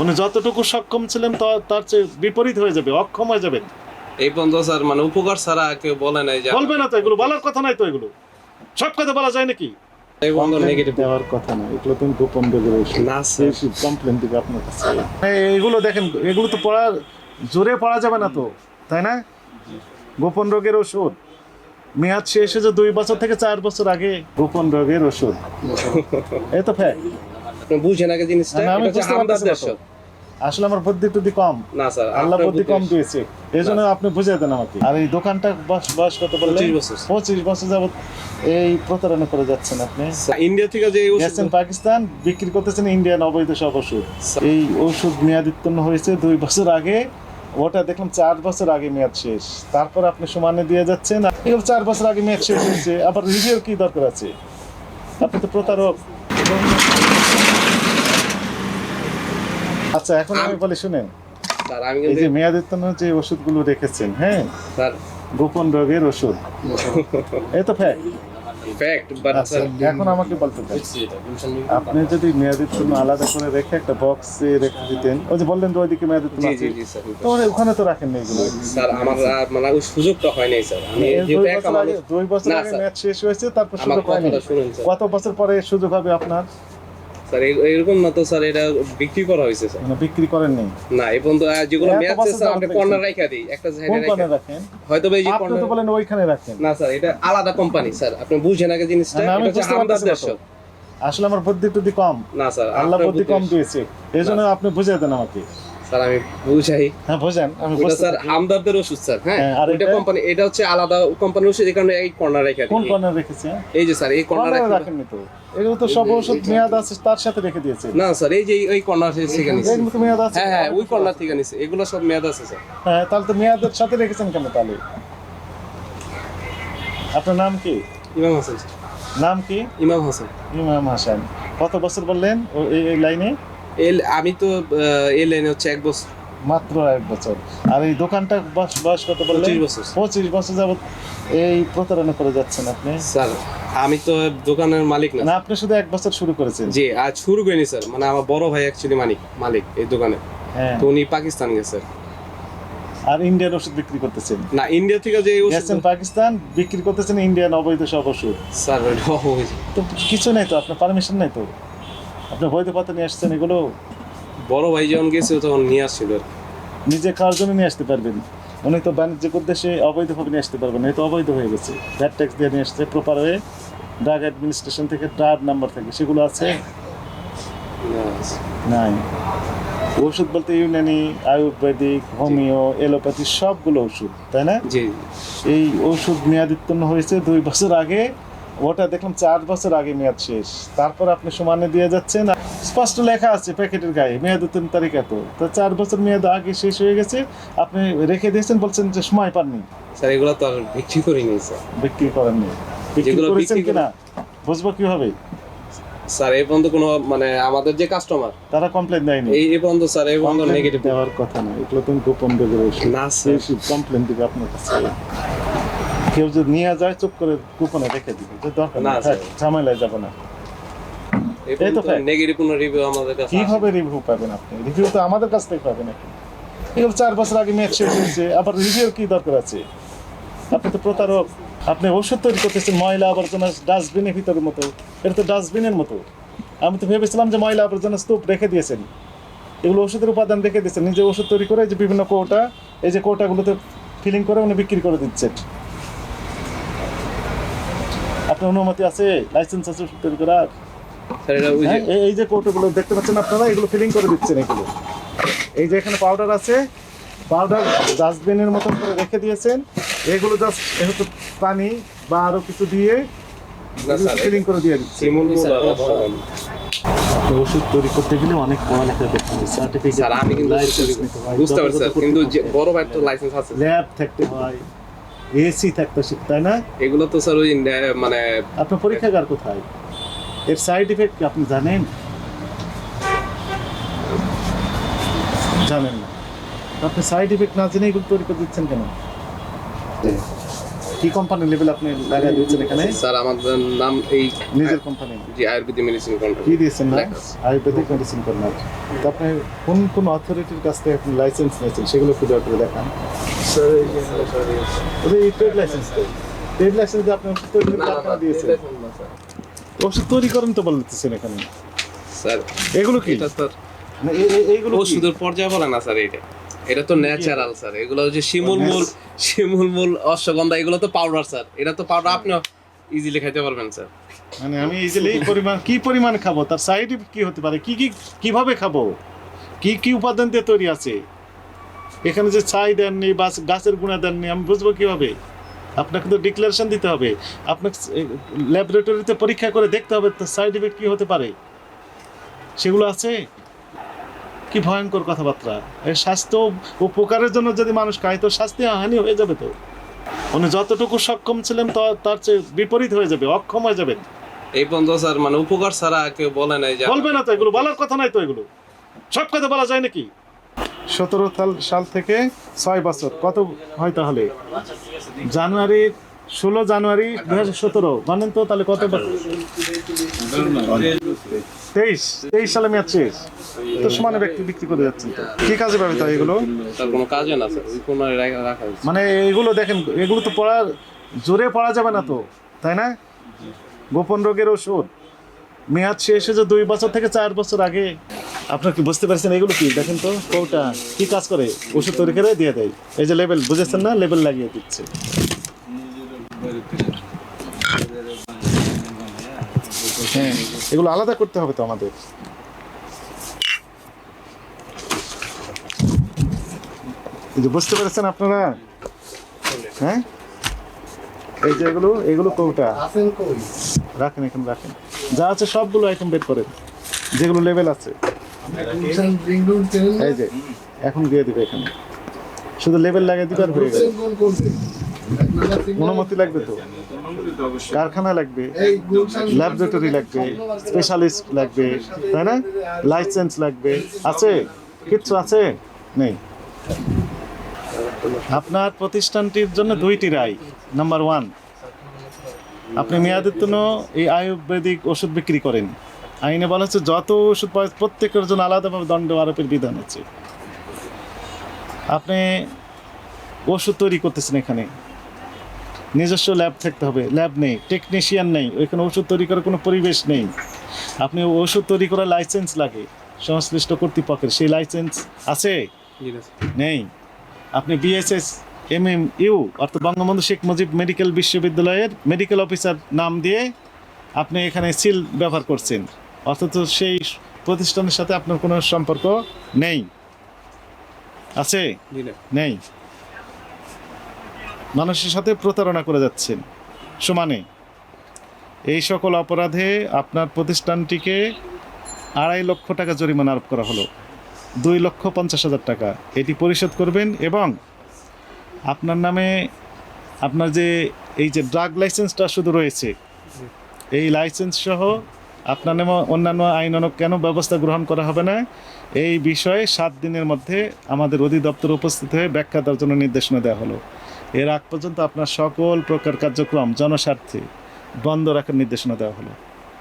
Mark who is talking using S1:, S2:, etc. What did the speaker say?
S1: উনি যতটুকু সক্ষম ছিলেন তার চেয়ে বিপরীত হয়ে যাবে অক্ষম হয়ে যাবে।
S2: এই পর্যন্ত স্যার মানে উপকার ছাড়া কেউ বলে নাই যে
S1: বলবে না তো এগুলো বলার কথা নাই তো এগুলো। সব কথা বলা যায় নাকি?
S2: এই পর্যন্ত নেগেটিভ
S1: দেওয়ার কথা না এগুলো তুমি গোপন রোগের ওষুধ কমপ্লেন দিবে আপনার কাছে। এগুলো দেখেন এগুলো তো পড়া জোরে পড়া যাবে না তো তাই না? গোপন রোগের ওষুধ। মেয়াদ শেষ হয়েছে দুই বছর থেকে চার বছর আগে। গোপন রোগের ওষুধ। এই তো ফ্যাক্ট
S2: বুঝেন আগে জিনিসটা
S1: আসলে আমার বুদ্ধি টুদ্ধি কম।
S2: না স্যার
S1: আল্লাহ বুদ্ধি কম দিয়েছে। এই জন্য আপনি বুঝিয়ে দেন আমাকে। আর এই দোকানটা বয়স বয়স কত বললেন?
S2: 25 বছর।
S1: পঁচিশ বছর যাবত এই প্রতারণা করে যাচ্ছেন আপনি?
S2: ইন্ডিয়া থেকে যে
S1: গেছেন পাকিস্তান বিক্রি করতেছেন ইন্ডিয়ান অবৈধ সব ওষুধ। এই ওষুধ মেয়াদ উত্তীর্ণ হয়েছে দুই বছর আগে। ওটা দেখলাম চার বছর আগে মেয়াদ শেষ। তারপর আপনি সমানে দিয়ে যাচ্ছেন। চার বছর আগে মেয়াদ শেষ হয়েছে। আবার রিভিউ কি দরকার আছে? আপনি তো প্রতারক। আচ্ছা এখন আমি বলি শুনেন।
S2: স্যার আমি
S1: এই যে মেয়াদ উত্তীর্ণ যে ওষুধগুলো রেখেছেন হ্যাঁ?
S2: স্যার।
S1: গোপন রোগের ওষুধ। এই তো ফ্যাক্ট
S2: ফ্যাক্ট বাট
S1: আচ্ছা
S2: স্যার
S1: এখন আমাকে বলতে দেন। আপনি যদি মেয়াদের জন্য আলাদা করে রেখে একটা বক্সে রেখে দিতেন ওই যে বললেন যে ওইদিকে মেয়াদের জন্য
S2: জি
S1: আছে।
S2: জি জি স্যার
S1: তো মানে ওখানে তো রাখেন না এগুলো।
S2: স্যার আমার মানে ওই সুযোগটা হয় নাই স্যার। আমি যেহেতু
S1: দুই
S2: একা মানুষ
S1: দুই বছর আগে। ম্যাচ শেষ হয়েছে তারপর সুযোগ হয়নি। কত বছর পরে সুযোগ হবে আপনার?
S2: স্যার এরকম না তো স্যার এটা বিক্রি করা হয়েছে স্যার।
S1: মানে বিক্রি করেননি
S2: না? এই পর্যন্ত যেগুলো ম্যাচ
S1: বছর
S2: স্যার আমরা কর্নার রাখা দিই একটা রাখা
S1: রাখেন?
S2: হয়তো এই যে
S1: আপনি তো বলেন ওইখানে রাখেন।
S2: না স্যার এটা আলাদা কোম্পানি স্যার আপনি বুঝেন আগে জিনিসটা এটা হচ্ছে।
S1: আসলে আমার বুদ্ধি টুদ্ধি কম।
S2: না স্যার
S1: আল্লাহ বুদ্ধি
S2: বুদ্ধি
S1: কম দিয়েছে। এই জন্য আপনি বুঝিয়ে দেন আমাকে।
S2: স্যার আমি বুঝাই।
S1: হ্যাঁ বুঝেন আমি
S2: স্যার
S1: পারছি।
S2: হামদারদের ওষুধ স্যার হ্যাঁ?
S1: হ্যাঁ, আর এটা?
S2: কোম্পানি এটা হচ্ছে আলাদা কোম্পানির ওষুধ এই কারণে এই কর্নার রেখে
S1: কোন কর্নার রেখেছেন
S2: এই যে স্যার এই কর্নার
S1: তো? এগুলো তো সব ওষুধ মেয়াদ আছে তার সাথে রেখে দিয়েছে।
S2: না স্যার এই যে কর্নার থেকে নিছে।
S1: মেয়াদ আছে।
S2: হ্যাঁ হ্যাঁ ওই কর্নার থেকে নিছে। এগুলো সব মেয়াদ আছে স্যার।
S1: হ্যাঁ তাহলে তো মেয়াদের সাথে রেখেছেন কেন তাহলে? আপনার নাম কি?
S2: ইমাম হাসান
S1: নাম কি?
S2: ইমাম হাসান।
S1: ইমাম হাসান। কত বছর বললেন এই লাইনে?
S2: এল আমি তো এই হচ্ছে এক বছর।
S1: মাত্র এক বছর। আর এই দোকানটা বয়স বয়স কত
S2: পঁচিশ বছর।
S1: পঁচিশ বছর যাবত এই প্রতারণা করে যাচ্ছেন আপনি?
S2: স্যার আমি তো দোকানের মালিক না।
S1: না আপনি শুধু এক বছর শুরু করেছেন।
S2: জি আজ শুরু করিনি স্যার। মানে আমার বড় ভাই অ্যাকচুয়ালি মালিক মালিক এই দোকানে।
S1: হ্যাঁ।
S2: তো উনি পাকিস্তান গেছে
S1: আর ইন্ডিয়ান ওষুধ বিক্রি করতেছেন?
S2: না ইন্ডিয়া থেকে যে ওষুধ
S1: গেছেন পাকিস্তান বিক্রি করতেছেন ইন্ডিয়ান অবৈধ সব ওষুধ।
S2: স্যার হয়েছে।
S1: তো কিছু নেই তো? আপনার পারমিশন নাই তো? আপনি বৈধ পথে নিয়ে আসছেন এগুলো?
S2: বড় ভাই যখন গেছে তখন নিয়ে আসছিল।
S1: নিজে খাওয়ার জন্য নিয়ে আসতে পারবেন। উনি তো বাণিজ্যিক উদ্দেশ্যে অবৈধভাবে নিয়ে আসতে পারবেন এই তো অবৈধ হয়ে গেছে। ভ্যাট ট্যাক্স দিয়ে নিয়ে আসছে প্রপার হয়ে ড্রাগ অ্যাডমিনিস্ট্রেশন থেকে ড্রাগ নাম্বার থেকে। সেগুলো আছে? নাই। ওষুধ বলতে ইউনানি আয়ুর্বেদিক হোমিও এলোপ্যাথি সবগুলো ওষুধ তাই না? এই ওষুধ মেয়াদ উত্তীর্ণ হয়েছে দুই বছর আগে ওটা দেখলাম চার বছর আগে মেয়াদ শেষ। তারপর আপনি সমানে দিয়ে যাচ্ছেন স্পষ্ট লেখা আছে প্যাকেটের গায়ে মেয়াদ উত্তীর্ণ তারিখ এত। তো চার বছর মেয়াদ আগে শেষ হয়ে গেছে আপনি রেখে দিয়েছেন বলছেন যে সময় পাননি।
S2: স্যার এগুলো তো আর বিক্রি করিনি স্যার।
S1: বিক্রি করেননি। বিক্রি করেছেন কিনা? বুঝব কীভাবে?
S2: স্যার এই পর্যন্ত কোনো মানে আমাদের যে কাস্টমার
S1: তারা কমপ্লেন দেয়নি।
S2: এই এই পর্যন্ত স্যার এই পর্যন্ত নেগেটিভ
S1: দেওয়ার কথা না। এগুলো তুমি গোপন ওষুধ
S2: না স্যার।
S1: কমপ্লেন দিবে আপনার কাছে। কেউ যদি নিয়ে যায় চুপ করে কুপনে রেখে দিবে। যে দরকার
S2: না, স্যার।
S1: ঝামেলায় যাব না।
S2: এই
S1: তো.
S2: নেগেটিভ কোনো রিভিউ আমাদের কাছে
S1: কীভাবে রিভিউ পাবেন আপনি? রিভিউ তো আমাদের কাছ থেকে পাবেন এগুলো চার বছর আগে ম্যাচ শেষ হয়েছে আবার রিভিউ কি দরকার আছে? আপনি তো প্রতারক। আপনি ওষুধ তৈরি করতেছেন ময়লা আবর্জনা ডাস্টবিনের ভিতরের মতো। এটা তো ডাস্টবিনের মতো। আমি তো ভেবেছিলাম যে ময়লা আবর্জনা স্তূপ রেখে দিয়েছেন। এগুলো ওষুধের উপাদান রেখে দিয়েছেন। নিজে ওষুধ তৈরি করে এই যে বিভিন্ন কৌটা এই যে কোটাগুলোতে ফিলিং করে উনি বিক্রি করে দিচ্ছেন। আপনার অনুমতি আছে লাইসেন্স আছে তৈরি করার হ্যাঁ, এই- যে কৌটোগুলো দেখতে পাচ্ছেন আপনারা এগুলো ফিলিং করে দিচ্ছেন এগুলো। এই যে এখানে পাউডার আছে পাউডার ডাস্টবিনের মতো করে রেখে দিয়েছেন। এগুলো জাস্ট একটু পানি বা আরও কিছু দিয়ে ফিলিং করে দিয়ে দিচ্ছে। ওষুধ তৈরি করতে গেলে অনেক পড়ালেখা করতে হয় সার্টিফিকেট
S2: আমি কিন্তু বুঝতে পারছি কিন্তু বড় ভাই তো লাইসেন্স আছে।
S1: ল্যাব থাকতে হয়। এসি থাকতে তাই না?
S2: এগুলো তো স্যার ওই মানে
S1: আপনার পরীক্ষাগার কোথায়? এর সাইড ইফেক্ট কি আপনি জানেন? জানেন না। আপনি সাইড ইফেক্ট না জেনে এগুলো তৈরি করে দিচ্ছেন কেন? কি কোম্পানি লেভেল আপনি লাগাই দিয়েছেন এখানে?
S2: স্যার আমাদের নাম এই
S1: নিজের কোম্পানি
S2: জি আয়ুর্বেদিক মেডিসিন
S1: কি দিয়েছেন না? আয়ুর্বেদিক মেডিসিন কর্নার তো আপনি কোন কোন অথরিটির কাছ থেকে আপনি লাইসেন্স নিয়েছেন? সেগুলো একটু দয়া করে দেখান। স্যার এই ট্রেড লাইসেন্স ট্রেড লাইসেন্স দিয়ে আপনি ওষুধ তৈরি করে দিয়েছেন। ওষুধ তৈরি করেন তো বলতেছেন এখানে।
S2: স্যার
S1: এগুলো কি?
S2: এটা স্যার
S1: এইগুলো
S2: ওষুধের পর্যায়ে বলে না স্যার এটা এটা তো ন্যাচারাল স্যার এগুলো হচ্ছে শিমুল মূল শিমুল মূল অশ্বগন্ধা এগুলো তো পাউডার স্যার এটা তো পাউডার আপনি ইজিলি খাইতে পারবেন স্যার
S1: মানে আমি ইজিলি পরিমাণ কি পরিমাণ খাব? তার সাইড ইফেক্ট কি হতে পারে? কি কি কীভাবে খাব? কি কি উপাদান দিয়ে তৈরি আছে? এখানে যে ছাই দেননি বা গাছের গুণা দেননি আমি বুঝব কীভাবে? আপনাকে তো ডিক্লারেশন দিতে হবে। আপনাকে ল্যাবরেটরিতে পরীক্ষা করে দেখতে হবে তার সাইড ইফেক্ট কি হতে পারে? সেগুলো আছে? কি ভয়ঙ্কর কথাবার্তা? এই স্বাস্থ্য উপকারের জন্য যদি মানুষ খায় তো স্বাস্থ্য হানি হয়ে যাবে তো। উনি যতটুকু সক্ষম ছিলেন তা- তার চেয়ে বিপরীত হয়ে যাবে অক্ষম হয়ে যাবে।
S2: এই পর্যন্ত স্যার মানে উপকার ছাড়া কেউ বলে নাই
S1: বলবে না তো এগুলো বলার কথা নাই তো এগুলো। সব কথা বলা যায় নাকি? সতেরো সাল সাল থেকে ছয় বছর কত হয় তাহলে? জানুয়ারি ষোলো জানুয়ারি দু হাজার সতেরো। মানেন তো তাহলে কত বছর তেইশ। তেইশ সালে মেয়াদ শেষ। তো সমানে ব্যক্তি বিক্রি করে যাচ্ছেন তো। কি কাজে পাবে তো এগুলো?
S2: কোনো কাজে না
S1: মানে এগুলো দেখেন এগুলো তো পড়ার জোরে পড়া যাবে না তো তাই না? গোপন রোগের ওষুধ। মেয়াদ শেষ হয়েছে দুই বছর থেকে চার বছর আগে। আপনার কি বুঝতে পারছেন এগুলো কি? দেখেন তো কোটা কি কাজ করে? ওষুধ তৈরি করে দিয়ে দেয়। এই যে লেবেল বুঝেছেন না? লেবেল লাগিয়ে দিচ্ছে। হ্যাঁ এগুলো আলাদা করতে হবে তো আমাদের। যে বুঝতে পেরেছেন আপনারা? হ্যাঁ? এই যে এগুলো এগুলো কৌটা। রাখেন এখন রাখেন। যা আছে সবগুলো আইটেম বের করেন যেগুলো লেভেল আছে। এই যে এখন দিয়ে দিবে এখানে। শুধু লেভেল লাগিয়ে দিবে আর হয়ে গেল। অনুমতি লাগবে তো? কারখানা লাগবে ল্যাবরেটরি লাগবে স্পেশালিস্ট লাগবে, তাই না? লাইসেন্স লাগবে। আছে? কিচ্ছু আছে? নেই। আপনার প্রতিষ্ঠানটির জন্য দুইটি রায়। নাম্বার ওয়ান আপনি মেয়াদের জন্য এই আয়ুর্বেদিক ওষুধ বিক্রি করেন। আইনে বলা হচ্ছে, যত ওষুধ পাওয়া প্রত্যেকের জন্য আলাদাভাবে দণ্ড আরোপের বিধান আছে। আপনি ওষুধ তৈরি করতেছেন এখানে। নিজস্ব ল্যাব থাকতে হবে। ল্যাব নেই টেকনিশিয়ান নেই ওইখানে ওষুধ তৈরি করার কোনো পরিবেশ নেই। আপনি ওষুধ তৈরি করার লাইসেন্স লাগে সংশ্লিষ্ট কর্তৃপক্ষের। সেই লাইসেন্স আছে। নেই। আপনি বিএসএস এম এম ইউ অর্থাৎ বঙ্গবন্ধু শেখ মুজিব মেডিকেল বিশ্ববিদ্যালয়ের মেডিকেল অফিসার নাম দিয়ে আপনি এখানে সিল ব্যবহার করছেন। অথচ সেই প্রতিষ্ঠানের সাথে আপনার কোনো সম্পর্ক নেই। আছে? নেই। মানুষের সাথে প্রতারণা করে যাচ্ছেন। সমানে, এই সকল অপরাধে আপনার প্রতিষ্ঠানটিকে আড়াই লক্ষ টাকা জরিমানা আরোপ করা হলো। দুই লক্ষ পঞ্চাশ হাজার টাকা। এটি পরিশোধ করবেন এবং আপনার নামে আপনার যে এই যে ড্রাগ লাইসেন্সটা শুধু রয়েছে, এই লাইসেন্স সহ আপনার নামে অন্যান্য আইনানক কেন ব্যবস্থা গ্রহণ করা হবে না, এই বিষয়ে সাত দিনের মধ্যে আমাদের অধিদপ্তর উপস্থিত হয়ে ব্যাখ্যা দেওয়ার জন্য নির্দেশনা দেওয়া হলো। এর আগ পর্যন্ত আপনার সকল প্রকার কার্যক্রম জনস্বার্থে বন্ধ রাখার নির্দেশনা দেওয়া হলো।